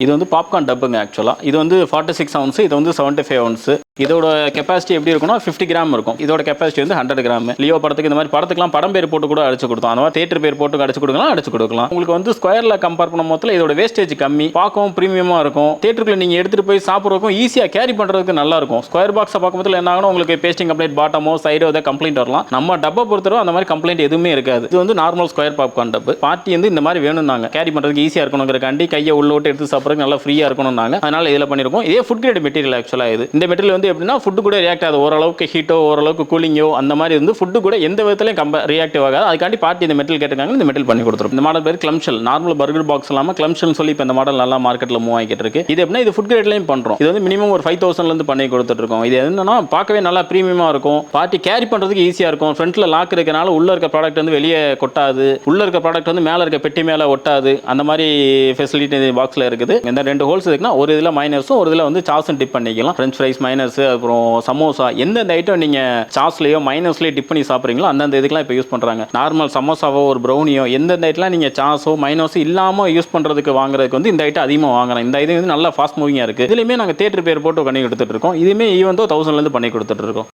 இது வந்து பாப்கார்ன் டப்புங்க ஆக்சுவலாக இது வந்து ஃபார்ட்டி சிக்ஸ் ounce இது வந்து செவன்ட்டி ஃபைவ் ounce. இதோட கெப்பாசிட்டி எப்படி இருக்கும்னா ஃபிஃப்டி கிராம் இருக்கும். இதோட கெப்பாசிட்டி வந்து ஹண்ட்ரட் கிராம் லியோ படத்துக்கு இந்த மாதிரி படத்துக்குலாம் படம் பேர் போட்டு கூட அடிச்சு கொடுத்தோம். அந்த மாதிரி தேட்டர் பேர் போட்டு அடிச்சு கொடுக்கலாம் அடிச்சு கொடுக்கலாம். உங்களுக்கு வந்து ஸ்கொயரில் கம்பேர் பண்ணும் போதுல இதோட வேஸ்டேஜ் கம்மி. பார்க்கவும் ப்ரீமியமாக இருக்கும். தேட்டருக்குள்ள நீங்கள் எடுத்துகிட்டு போய் சாப்பிட்றதுக்கும் ஈஸியாக கேரி பண்ணுறதுக்கு நல்லா இருக்கும். ஸ்கொயர் பாக்ஸை பார்க்கும்போது என்ன ஆகணும் உங்களுக்கு பேஸ்டிங் கம்ப்ளைண்ட் பாட்டமோ சைடோ ஏதாவது கம்ப்ளைண்ட் வரலாம். நம்ம டப்பை பொறுத்தவரை அந்த மாதிரி கம்ப்ளைண்ட் எதுவுமே இருக்காது. இது வந்து normal square popcorn tub. Party வந்து இந்த மாதிரி வேணும்னாங்க. கேரி பண்ணுறதுக்கு ஈஸியாக இருக்கணுங்கிறக்காண்டி கையை உள்ள விட்டு எடுத்து சாப்பிட்றதுக்கு நல்லா ஃப்ரீயாக இருக்கணும்னாங்க. அதனால இதில் பண்ணியிருக்கோம் இதே ஃபுட் கிரேட் மெட்டீரியல் ஆக்சுவலாக இது. இந்த மெட்டீரியல் வந்து எப்படின்னா ஃபுட்டு கூட ரியாக்ட் ஆகுது. ஓரளவுக்கு ஹீட்டோ ஓரளவுக்கு கூலிங்கோ அந்த மாதிரி வந்து ஃபுட்டு கூட எந்த விதத்துலையும் கம்ப ரியாக்டிவ் ஆகாது. அதுக்காண்டி பார்ட்டி இந்த மெட்டல் கேட்டிருக்காங்க இந்த மெட்டல் பண்ணி கொடுத்துரும். இந்த மாடல் பேர் கிளம்ஷல் நார்மல் பர்கர் பாக்ஸ் இல்லாமல் கிளம்ஷல் சொல்லி இப்போ இந்த மாடல் நல்லா மார்க்கெட்டில் மூவ் ஆகிட்டு இருக்கு இது எப்படின்னா இது ஃபுட் கிரேட்லையும் பண்ணுறோம் இது வந்து மினிமம் ஒரு ஃபைவ் தௌசண்ட்லேருந்து பண்ணி கொடுத்துருக்கோம் இது என்னன்னா பார்க்கவே நல்லா ப்ரீமியமாக இருக்கும். பார்ட்டி கேரி பண்ணுறதுக்கு ஈஸியாக இருக்கும். ஃப்ரண்ட்டில் லாக் இருக்கனால உள்ள இருக்க ப்ராடக்ட் வந்து வெளியே கொட்டாது. உள்ள இருக்க ப்ராடக்ட் வந்து மேலே இருக்க பெட்டி மேலே ஒட்டாது. அந்த மாதிரி ஃபெசிலிட்டி பாக்ஸில் இருக்குது. இந்த ரெண்டு ஹோல்ஸ் இருக்குன்னா ஒரு இதில் மைனஸும் ஒரு இதில் வந்து சாஸும் டிப் பண்ணிக்கலாம். ஃப்ரெஞ்ச் ஃப்ரைஸ் மைனஸ் அப்புறம் சமோசா எந்தெந்த ஐட்டம் நீங்கள் சாஸ்லேயோ மைனஸ்லேயோ டிப் பண்ணி சாப்பிட்றீங்களோ அந்தந்த இதுக்கெல்லாம் இப்போ யூஸ் பண்ணுறாங்க நார்மல் சமோசாவோ ஒரு ப்ரௌனியோ எந்தெந்த ஐட்டம்லாம் நீங்கள் சாஸோ மைனஸோ இல்லாமல் யூஸ் பண்ணுறதுக்கு வாங்குறதுக்கு வந்து இந்த ஐட்டம் அதிகமாக வாங்குறோம் இந்த இது வந்து நல்லா ஃபாஸ்ட் மூவிங்காக இருக்குது இதுலையுமே நாங்கள் தேட்டர் பேர் போட்டு பண்ணி கொடுத்துட்ருக்கோம் இதுவுமே ஈவன் தோ தௌசண்ட்லேருந்து பண்ணி கொடுத்துட்ருக்கோம்